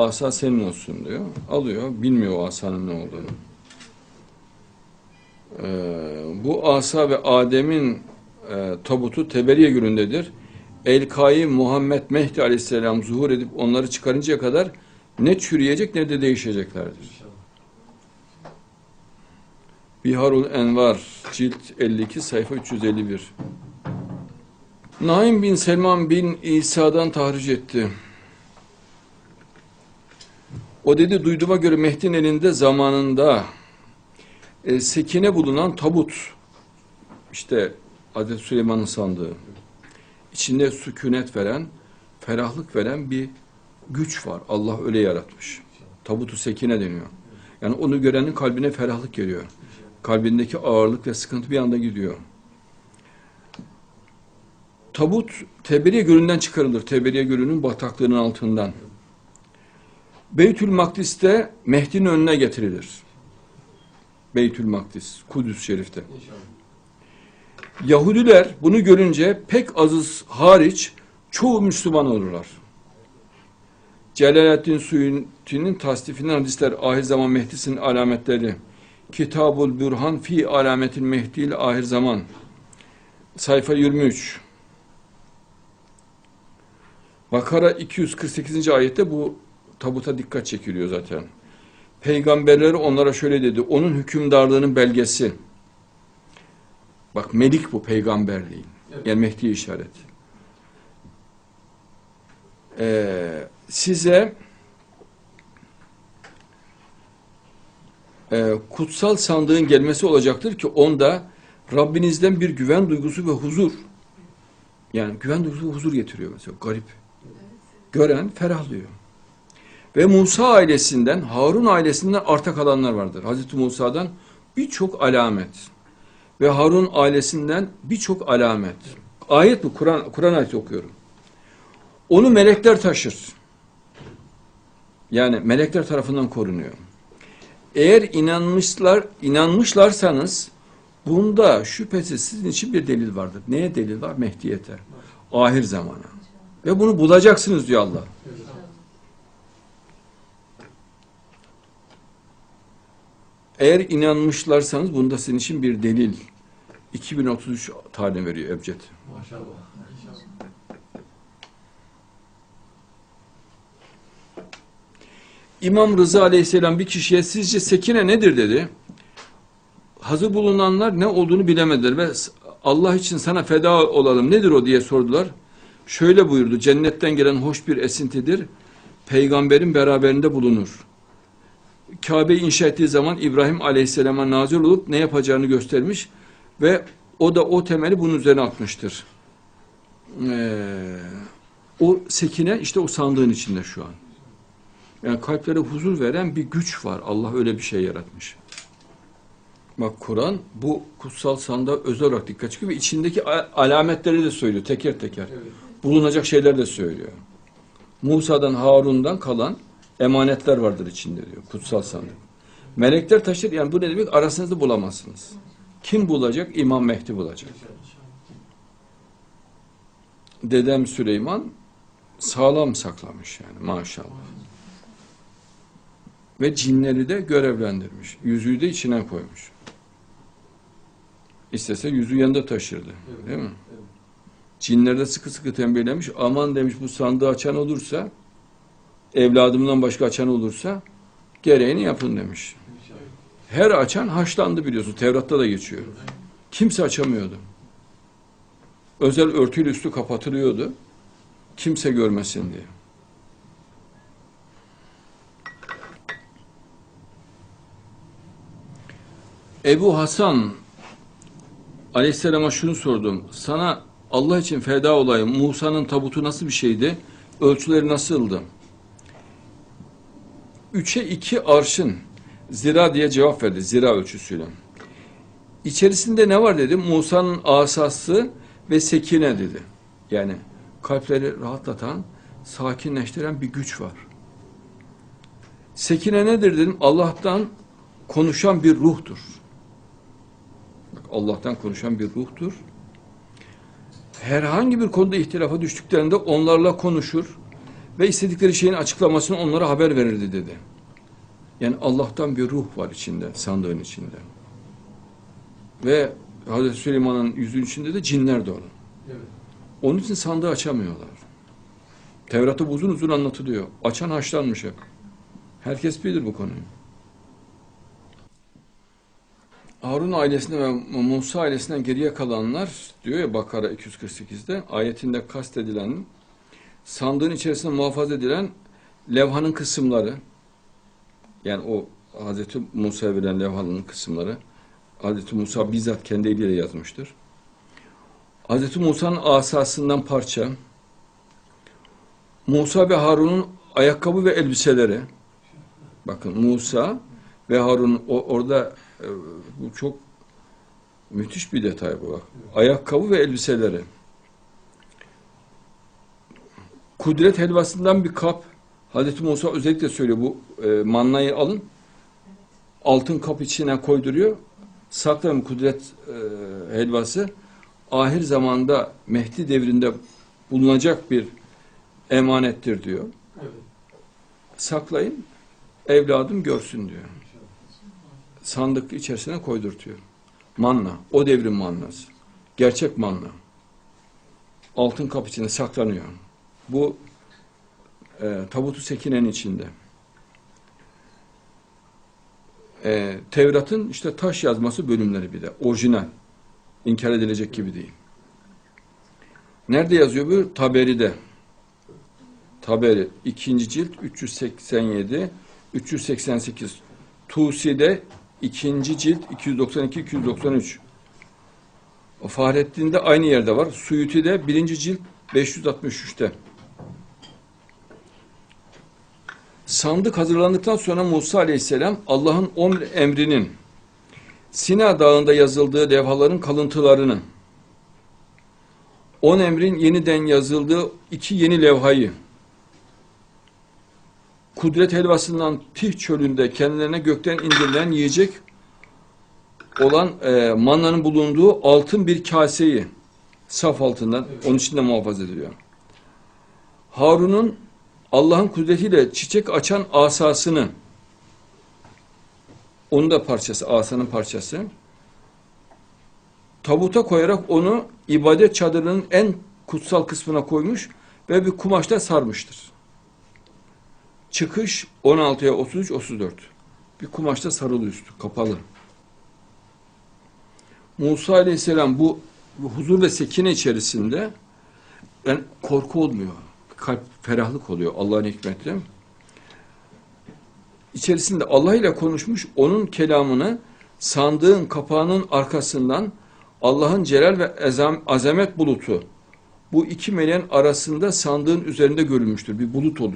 asa senin olsun diyor. Alıyor. Bilmiyor o asanın ne olduğunu. Ee, bu asa ve Adem'in e, tabutu Teberiye günündedir. El-Kaim Muhammed Mehdi Aleyhisselam zuhur edip onları çıkarıncaya kadar ne çürüyecek ne de değişeceklerdir. Biharul Envar cilt 52 sayfa 351 Naim bin Selman bin İsa'dan tahriş etti. O dedi duyduğuma göre Mehdi'nin elinde zamanında e, sekine bulunan tabut işte Hazreti Süleyman'ın sandığı içinde sükunet veren ferahlık veren bir güç var. Allah öyle yaratmış. Tabutu sekine deniyor. Yani onu görenin kalbine ferahlık geliyor. Kalbindeki ağırlık ve sıkıntı bir anda gidiyor. Tabut Teberiye Gölü'nden çıkarılır. Teberiye Gölü'nün bataklığının altından. Beytül Makdis'te Mehdi'nin önüne getirilir. Beytül Makdis, Kudüs Şerif'te. Yahudiler bunu görünce pek azız hariç çoğu Müslüman olurlar. Celaleddin Suyuti'nin tasdifinden hadisler ahir zaman Mehdi'sinin alametleri. Kitabul Bürhan fi alametil Mehdi'l ahir zaman. Sayfa 23. Bakara 248. ayette bu tabuta dikkat çekiliyor zaten. Peygamberleri onlara şöyle dedi. Onun hükümdarlığının belgesi. Bak melik bu peygamberliğin. Evet. Yani Mehdi işaret. Ee, size e, kutsal sandığın gelmesi olacaktır ki onda Rabbinizden bir güven duygusu ve huzur yani güven duygusu ve huzur getiriyor mesela garip. Gören ferahlıyor. Ve Musa ailesinden, Harun ailesinden arta kalanlar vardır. Hazreti Musa'dan birçok alamet ve Harun ailesinden birçok alamet. Ayet bu, Kur'an Kur'an ayeti okuyorum. Onu melekler taşır. Yani melekler tarafından korunuyor. Eğer inanmışlar, inanmışlarsanız bunda şüphesiz sizin için bir delil vardır. Neye delil var? Mehdiyete. Ahir zamana. Ve bunu bulacaksınız diyor Allah. Eğer inanmışlarsanız bunda sizin için bir delil. 2033 tarihini veriyor Ebced. Maşallah. İmam Rıza Aleyhisselam bir kişiye sizce sekine nedir dedi. Hazır bulunanlar ne olduğunu bilemediler ve Allah için sana feda olalım nedir o diye sordular. Şöyle buyurdu cennetten gelen hoş bir esintidir. Peygamberin beraberinde bulunur. Kabe'yi inşa ettiği zaman İbrahim Aleyhisselam'a nazil olup ne yapacağını göstermiş ve o da o temeli bunun üzerine atmıştır. Ee, o sekine işte o sandığın içinde şu an. Yani kalplere huzur veren bir güç var. Allah öyle bir şey yaratmış. Bak Kur'an bu kutsal sanda özel olarak dikkat çekiyor ve içindeki alametleri de söylüyor teker teker. Evet. Bulunacak şeyler de söylüyor. Musa'dan Harun'dan kalan emanetler vardır içinde diyor kutsal sandık. Melekler taşır yani bu ne demek arasınızda bulamazsınız. Kim bulacak? İmam Mehdi bulacak. Dedem Süleyman sağlam saklamış yani maşallah. Ve cinleri de görevlendirmiş. Yüzüğü de içine koymuş. İstese yüzüğü yanında taşırdı. Evet. Değil mi? Evet. Cinleri de sıkı sıkı tembihlemiş. Aman demiş bu sandığı açan olursa, evladımdan başka açan olursa gereğini yapın demiş. Her açan haşlandı biliyorsun. Tevrat'ta da geçiyor. Kimse açamıyordu. Özel örtüyle üstü kapatılıyordu. Kimse görmesin diye. Ebu Hasan Aleyhisselam'a şunu sordum. Sana Allah için feda olayım. Musa'nın tabutu nasıl bir şeydi? Ölçüleri nasıldı? Üçe iki arşın zira diye cevap verdi. Zira ölçüsüyle. İçerisinde ne var dedi? Musa'nın asası ve sekine dedi. Yani kalpleri rahatlatan, sakinleştiren bir güç var. Sekine nedir dedim? Allah'tan konuşan bir ruhtur. Allah'tan konuşan bir ruhtur. Herhangi bir konuda ihtilafa düştüklerinde onlarla konuşur ve istedikleri şeyin açıklamasını onlara haber verirdi dedi. Yani Allah'tan bir ruh var içinde, sandığın içinde. Ve Hazreti Süleyman'ın yüzünün içinde de cinler dolu. Evet. Onun için sandığı açamıyorlar. Tevrat'ta uzun uzun anlatılıyor. Açan haşlanmış hep. Herkes bilir bu konuyu. Harun ailesine ve Musa ailesinden geriye kalanlar diyor ya Bakara 248'de ayetinde kastedilen sandığın içerisinde muhafaza edilen levhanın kısımları yani o Hazreti Musa'ya verilen levhanın kısımları Hazreti Musa bizzat kendi eliyle yazmıştır. Hazreti Musa'nın asasından parça, Musa ve Harun'un ayakkabı ve elbiseleri. Bakın Musa ve Harun o, orada e, bu çok müthiş bir detay bu. Ayakkabı ve elbiseleri. Kudret helvasından bir kap. Hazreti Musa özellikle söylüyor bu e, mannayı alın. Altın kap içine koyduruyor. Saklayın kudret e, helvası. Ahir zamanda Mehdi devrinde bulunacak bir emanettir diyor. Evet. Saklayın, evladım görsün diyor. Sandık içerisine koydurtuyor. Manna, o devrin mannası. Gerçek manna. Altın kap içinde saklanıyor. Bu e, tabutu sekinenin içinde. E, Tevrat'ın işte taş yazması bölümleri bir de. Orijinal. İnkar edilecek gibi değil. Nerede yazıyor bu? Taberi'de. Taberi 2. cilt 387 388 Tusi'de 2. cilt 292 293 o Fahrettin'de aynı yerde var. Suyuti'de 1. cilt 563'te. Sandık hazırlandıktan sonra Musa Aleyhisselam Allah'ın on emrinin Sina Dağı'nda yazıldığı levhaların kalıntılarını on emrin yeniden yazıldığı iki yeni levhayı kudret helvasından Tih çölünde kendilerine gökten indirilen yiyecek olan e, mannanın bulunduğu altın bir kaseyi saf altından onun içinde muhafaza ediliyor. Harun'un Allah'ın kudretiyle çiçek açan asasını onun da parçası, asanın parçası tabuta koyarak onu ibadet çadırının en kutsal kısmına koymuş ve bir kumaşla sarmıştır. Çıkış 16'ya 33 34. Bir kumaşta sarılı üstü, kapalı. Musa Aleyhisselam bu huzur ve sekine içerisinde yani korku olmuyor. Kalp ferahlık oluyor Allah'ın hikmeti. İçerisinde Allah ile konuşmuş onun kelamını sandığın kapağının arkasından Allah'ın celal ve ezam, azamet bulutu bu iki meleğin arasında sandığın üzerinde görülmüştür. Bir bulut oluşur.